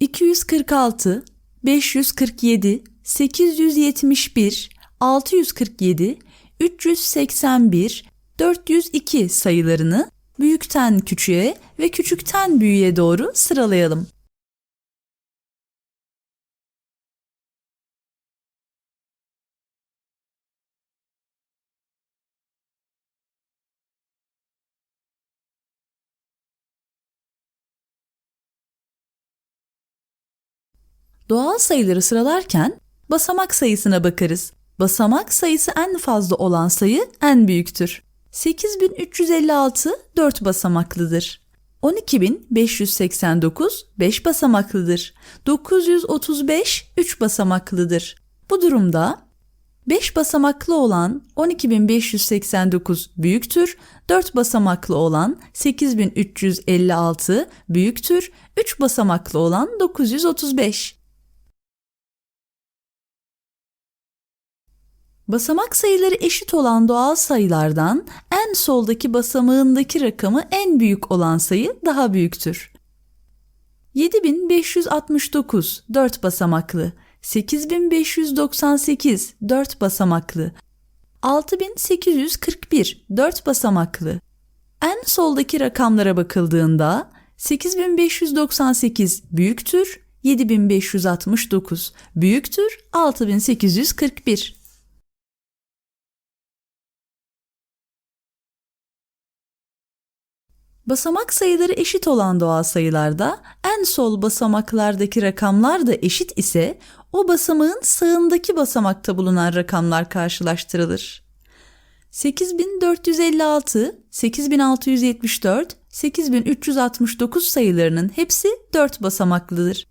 246, 547, 871, 647, 381, 402 sayılarını büyükten küçüğe ve küçükten büyüğe doğru sıralayalım. Doğal sayıları sıralarken basamak sayısına bakarız. Basamak sayısı en fazla olan sayı en büyüktür. 8356 4 basamaklıdır. 12589 5 basamaklıdır. 935 3 basamaklıdır. Bu durumda 5 basamaklı olan 12589 büyüktür, 4 basamaklı olan 8356 büyüktür, 3 basamaklı olan 935. Basamak sayıları eşit olan doğal sayılardan en soldaki basamağındaki rakamı en büyük olan sayı daha büyüktür. 7569 4 basamaklı, 8598 4 basamaklı, 6841 4 basamaklı. En soldaki rakamlara bakıldığında 8598 büyüktür, 7569 büyüktür, 6841. Basamak sayıları eşit olan doğal sayılarda en sol basamaklardaki rakamlar da eşit ise o basamağın sağındaki basamakta bulunan rakamlar karşılaştırılır. 8456, 8674, 8369 sayılarının hepsi 4 basamaklıdır.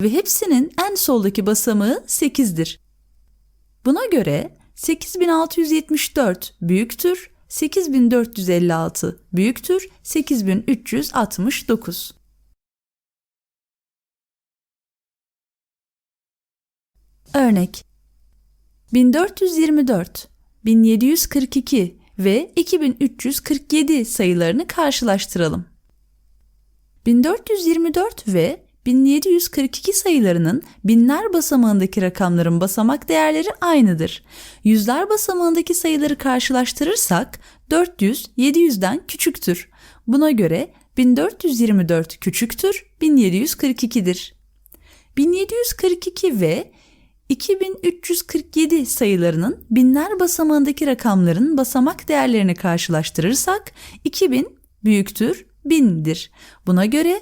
Ve hepsinin en soldaki basamağı 8'dir. Buna göre 8674 büyüktür, 8456 büyüktür 8369. Örnek 1424, 1742 ve 2347 sayılarını karşılaştıralım. 1424 ve 1742 sayılarının binler basamağındaki rakamların basamak değerleri aynıdır. Yüzler basamağındaki sayıları karşılaştırırsak 400 700'den küçüktür. Buna göre 1424 küçüktür 1742'dir. 1742 ve 2347 sayılarının binler basamağındaki rakamların basamak değerlerini karşılaştırırsak 2000 büyüktür 1000'dir. Buna göre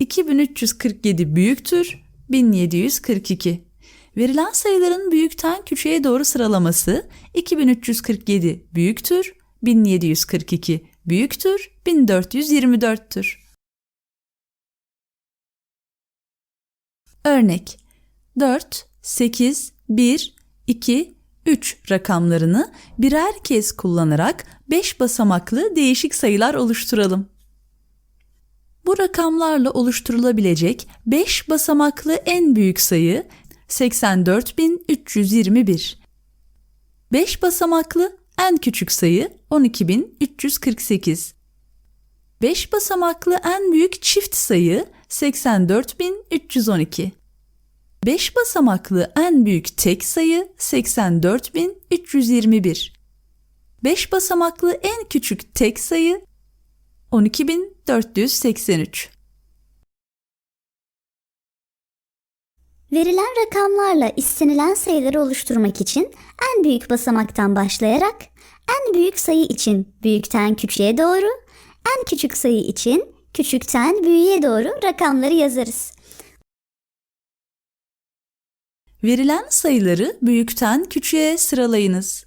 2347 büyüktür 1742. Verilen sayıların büyükten küçüğe doğru sıralaması 2347 büyüktür 1742 büyüktür 1424'tür. Örnek 4, 8, 1, 2, 3 rakamlarını birer kez kullanarak 5 basamaklı değişik sayılar oluşturalım. Bu rakamlarla oluşturulabilecek 5 basamaklı en büyük sayı 84321. 5 basamaklı en küçük sayı 12348. 5 basamaklı en büyük çift sayı 84312. 5 basamaklı en büyük tek sayı 84321. 5 basamaklı en küçük tek sayı 12483. Verilen rakamlarla istenilen sayıları oluşturmak için en büyük basamaktan başlayarak en büyük sayı için büyükten küçüğe doğru, en küçük sayı için küçükten büyüğe doğru rakamları yazarız. Verilen sayıları büyükten küçüğe sıralayınız.